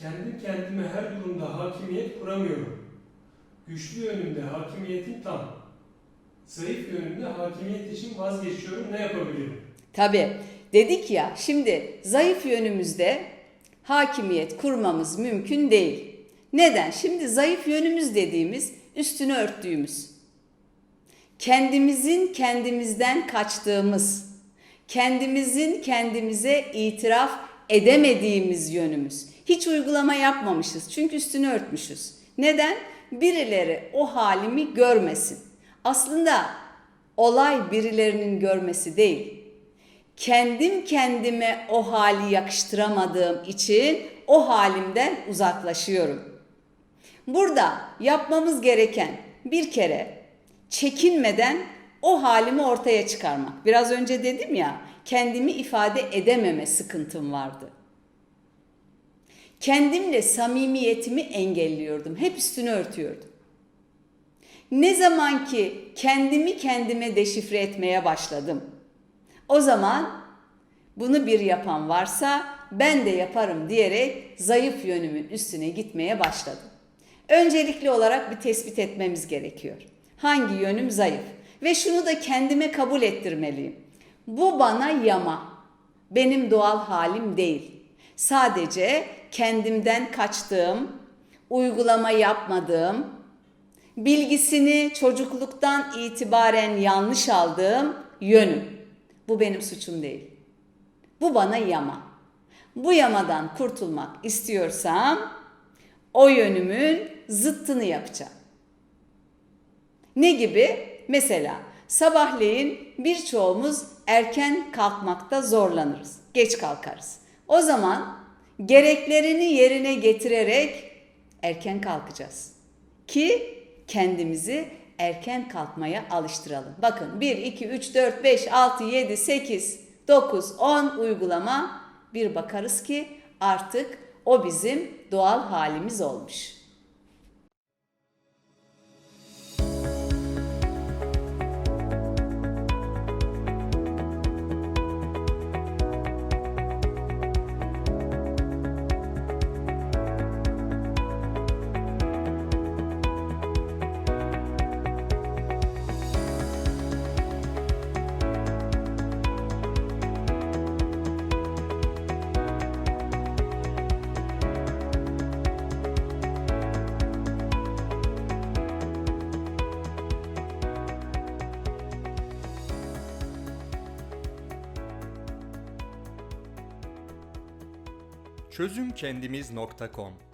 Kendim kendime her durumda hakimiyet kuramıyorum. Güçlü yönümde hakimiyetim tam. Zayıf yönümde hakimiyet için vazgeçiyorum. Ne yapabilirim? Tabii dedik ya şimdi zayıf yönümüzde hakimiyet kurmamız mümkün değil. Neden? Şimdi zayıf yönümüz dediğimiz üstünü örttüğümüz, kendimizin kendimizden kaçtığımız, kendimizin kendimize itiraf edemediğimiz yönümüz. Hiç uygulama yapmamışız çünkü üstünü örtmüşüz. Neden? Birileri o halimi görmesin. Aslında olay birilerinin görmesi değil. Kendim kendime o hali yakıştıramadığım için o halimden uzaklaşıyorum. Burada yapmamız gereken bir kere çekinmeden o halimi ortaya çıkarmak. Biraz önce dedim ya, kendimi ifade edememe sıkıntım vardı. Kendimle samimiyetimi engelliyordum. Hep üstünü örtüyordum. Ne zaman ki kendimi kendime deşifre etmeye başladım. O zaman bunu bir yapan varsa ben de yaparım diyerek zayıf yönümün üstüne gitmeye başladım. Öncelikli olarak bir tespit etmemiz gerekiyor. Hangi yönüm zayıf? Ve şunu da kendime kabul ettirmeliyim. Bu bana yama. Benim doğal halim değil. Sadece kendimden kaçtığım, uygulama yapmadığım, bilgisini çocukluktan itibaren yanlış aldığım yönüm. Bu benim suçum değil. Bu bana yama. Bu yamadan kurtulmak istiyorsam o yönümün zıttını yapacağım. Ne gibi? Mesela sabahleyin birçoğumuz erken kalkmakta zorlanırız. Geç kalkarız. O zaman gereklerini yerine getirerek erken kalkacağız. Ki kendimizi erken kalkmaya alıştıralım. Bakın 1, 2, 3, 4, 5, 6, 7, 8, 9, 10 uygulama bir bakarız ki artık o bizim doğal halimiz olmuş. Çözümkendimiz.com